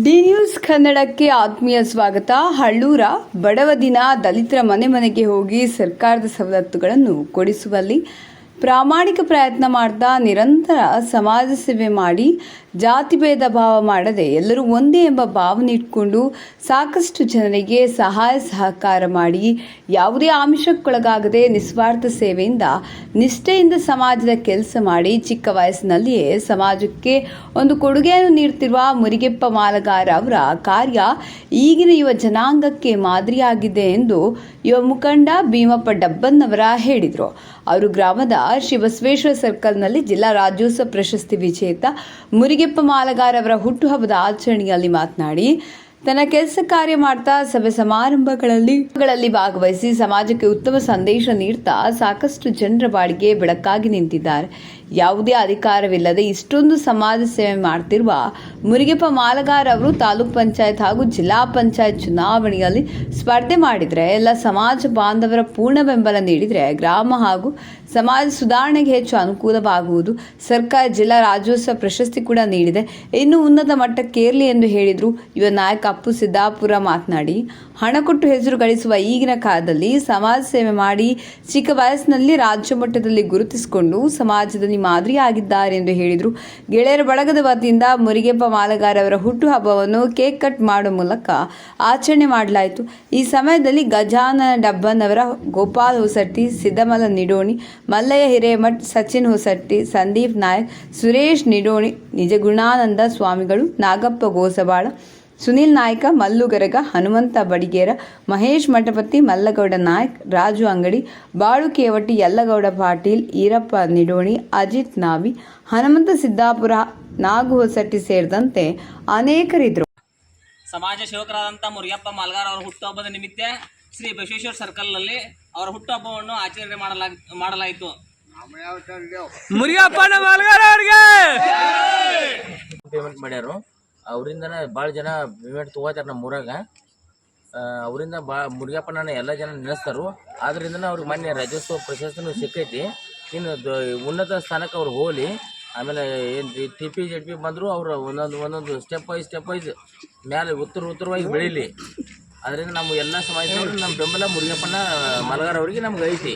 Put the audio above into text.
D news ಕನ್ನಡಕ್ಕೆ ಆತ್ಮೀಯ ಸ್ವಾಗತ. ಹಳ್ಳೂರ ಬಡವ ದಿನ ದಲಿತರ ಮನೆ ಮನೆಗೆ ಹೋಗಿ ಸರ್ಕಾರದ ಸವಲತ್ತುಗಳನ್ನು ಕೊಡಿಸುವಲ್ಲಿ ಪ್ರಾಮಾಣಿಕ ಪ್ರಯತ್ನ ಮಾಡ್ತಾ ನಿರಂತರ ಸಮಾಜ ಸೇವೆ ಮಾಡಿ, ಜಾತಿ ಭೇದ ಭಾವ ಮಾಡದೆ ಎಲ್ಲರೂ ಒಂದೇ ಎಂಬ ಭಾವನೆ ಇಟ್ಕೊಂಡು ಸಾಕಷ್ಟು ಜನರಿಗೆ ಸಹಾಯ ಸಹಕಾರ ಮಾಡಿ, ಯಾವುದೇ ಆಮಿಷಕ್ಕೊಳಗಾಗದೆ ನಿಸ್ವಾರ್ಥ ಸೇವೆಯಿಂದ, ನಿಷ್ಠೆಯಿಂದ ಸಮಾಜದ ಕೆಲಸ ಮಾಡಿ ಚಿಕ್ಕ ವಯಸ್ಸಿನಲ್ಲಿಯೇ ಸಮಾಜಕ್ಕೆ ಒಂದು ಕೊಡುಗೆಯನ್ನು ನೀಡುತ್ತಿರುವ ಮುರಿಗೆಪ್ಪ ಮಾಲಗಾರ ಅವರ ಕಾರ್ಯ ಈಗಿನ ಯುವ ಜನಾಂಗಕ್ಕೆ ಮಾದರಿಯಾಗಿದೆ ಎಂದು ಯುವ ಮುಖಂಡ ಭೀಮಪ್ಪ ಡಬ್ಬನ್ನವರ ಹೇಳಿದರು. ಅವರು ಗ್ರಾಮದ ಶ್ರೀ ಬಸವೇಶ್ವರ ಸರ್ಕಲ್ನಲ್ಲಿ ಜಿಲ್ಲಾ ರಾಜ್ಯೋತ್ಸವ ಪ್ರಶಸ್ತಿ ವಿಜೇತ ಮುರಿಗೆಪ್ಪ ಮಾಲಗಾರ ಅವರ ಹುಟ್ಟುಹಬ್ಬದ ಆಚರಣೆಯಲ್ಲಿ ಮಾತನಾಡಿ, ತನ್ನ ಕೆಲಸ ಕಾರ್ಯ ಮಾಡ್ತಾ ಸಭೆ ಸಮಾರಂಭಗಳಲ್ಲಿ ಭಾಗವಹಿಸಿ ಸಮಾಜಕ್ಕೆ ಉತ್ತಮ ಸಂದೇಶ ನೀಡ್ತಾ ಸಾಕಷ್ಟು ಜನರ ಬಾಡಿಗೆ ಬೆಳಕಾಗಿ ನಿಂತಿದ್ದಾರೆ. ಯಾವುದೇ ಅಧಿಕಾರವಿಲ್ಲದೆ ಇಷ್ಟೊಂದು ಸಮಾಜ ಸೇವೆ ಮಾಡ್ತಿರುವ ಮುರಿಗೆಪ್ಪ ಮಾಲಗಾರ್ ಅವರು ತಾಲೂಕ್ ಪಂಚಾಯತ್ ಹಾಗೂ ಜಿಲ್ಲಾ ಪಂಚಾಯತ್ ಚುನಾವಣೆಯಲ್ಲಿ ಸ್ಪರ್ಧೆ ಮಾಡಿದರೆ, ಎಲ್ಲ ಸಮಾಜ ಬಾಂಧವರ ಪೂರ್ಣ ಬೆಂಬಲ ನೀಡಿದರೆ ಗ್ರಾಮ ಹಾಗೂ ಸಮಾಜ ಸುಧಾರಣೆಗೆ ಹೆಚ್ಚು ಅನುಕೂಲವಾಗುವುದು ಸರ್ಕಾರ ಜಿಲ್ಲಾ ರಾಜ್ಯೋತ್ಸವ ಪ್ರಶಸ್ತಿ ಕೂಡ ನೀಡಿದೆ. ಇನ್ನು ಉನ್ನತ ಮಟ್ಟಕ್ಕೇರಲಿ ಎಂದು ಹೇಳಿದರು ಯುವ ನಾಯಕ ಅಪ್ಪು ಸಿದ್ದಾಪುರ ಮಾತನಾಡಿ, ಹಣ ಕೊಟ್ಟು ಹೆಸರು ಗಳಿಸುವ ಈಗಿನ ಕಾಲದಲ್ಲಿ ಸಮಾಜ ಸೇವೆ ಮಾಡಿ ಚಿಕ್ಕ ವಯಸ್ಸಿನಲ್ಲಿ ರಾಜ್ಯ ಮಟ್ಟದಲ್ಲಿ ಗುರುತಿಸಿಕೊಂಡು ಸಮಾಜದಲ್ಲಿ ಮಾದರಿಯಾಗಿದ್ದಾರೆ ಎಂದು ಹೇಳಿದರು. ಗೆಳೆಯರ ಬಳಗದ ವತಿಯಿಂದ ಮುರಿಗೆಪ್ಪ ಮಾಲಗಾರವರ ಹುಟ್ಟುಹಬ್ಬವನ್ನು ಕೇಕ್ ಕಟ್ ಮಾಡುವ ಮೂಲಕ ಆಚರಣೆ ಮಾಡಲಾಯಿತು. ಈ ಸಮಯದಲ್ಲಿ ಗಜಾನನ ಡಬ್ಬನ್ನವರ ಗೋಪಾಲ್ ಹೊಸಟ್ಟಿ, ಸಿದ್ದಮಲ ನಿಡೋಣಿ, ಮಲ್ಲಯ್ಯ ಹಿರೇಮಠ್, ಸಚಿನ್ ಹೊಸಟ್ಟಿ, ಸಂದೀಪ್ ನಾಯಕ್, ಸುರೇಶ್ ನಿಡೋಣಿ, ನಿಜಗುಣಾನಂದ ಸ್ವಾಮಿಗಳು, ನಾಗಪ್ಪ ಗೋಸಬಾಳ ಸುನಿಲ್ ನಾಯ್ಕ ಮಲ್ಲುಗರಗ ಹನುಮಂತ ಬಡಿಗೇರ ಮಹೇಶ್ ಮಠಪತಿ ಮಲ್ಲಗೌಡ ನಾಯ್ಕ ರಾಜು ಅಂಗಡಿ ಬಾಳು ಕೇವಟಿ ಯಲ್ಲಗೌಡ ಪಾಟೀಲ್ ಈರಪ್ಪ ನಿಡೋಣಿ ಅಜಿತ್ ನಾವಿ ಹನುಮಂತ ಸಿದ್ದಾಪುರ ನಾಗು ಹೊಸಟ್ಟಿ ಸೇರಿದಂತೆ ಅನೇಕರಿದ್ದರು. ಸಮಾಜ ಸೇವಕರಾದಂಥ ಮುರಿಯಪ್ಪ ಮಾಲ್ಗಾರ್ ಅವರ ಹುಟ್ಟುಹಬ್ಬದ ನಿಮಿತ್ತ ಶ್ರೀ ಬಸವೇಶ್ವರ ಸರ್ಕಲ್ನಲ್ಲಿ ಅವರ ಹುಟ್ಟುಹಬ್ಬವನ್ನು ಆಚರಣೆ ಮಾಡಲಾಗ ಮಾಡಲಾಯಿತು. ಮುರಿಯಪ್ಪನ ಮಾಲ್ಗಾರ ಅವ್ರಿಗೆ! ಪೇಮೆಂಟ್ ಮಾಡ್ಯಾರು. ಅವರಿಂದನೇ ಭಾಳ ಜನ ಪೇಮೆಂಟ್ ತೊಗೋತಾರೆ ನಮ್ಮ ಊರಾಗ. ಅವರಿಂದ ಬಾ ಮುರಿಯಪ್ಪನ ಎಲ್ಲ ಜನ ನೆನೆಸ್ತಾರು. ಆದ್ರಿಂದ ಅವ್ರಿಗೆ ಮೊನ್ನೆ ರಾಜ್ಯೋತ್ಸವ ಪ್ರಶಸ್ತಿನೂ ಸಿಕ್ಕೈತಿ. ಇನ್ನು ಉನ್ನತ ಸ್ಥಾನಕ್ಕೆ ಅವ್ರು ಹೋಗಲಿ. ಆಮೇಲೆ ಏನು ಟಿ ಪಿ ಜೆಡ್ ಪಿ ಬಂದರೂ ಅವರು ಒಂದೊಂದು ಒಂದೊಂದು ಸ್ಟೆಪ್ ವೈಸ್ ಸ್ಟೆಪ್ ವೈಸ್ ಮೇಲೆ ಉತ್ತರ, ಉತ್ತರವಾಗಿ ಬೆಳೀಲಿ. ಅದರಿಂದ ನಮ್ಮ ಎಲ್ಲ ಸಮಾಜದವರು ನಮ್ಮ ಬೆಂಬಲ ಮುರಿಯಪ್ಪನ ಮಲಗಾರ ಅವರಿಗೆ ನಮ್ಗೆ ಐತಿ.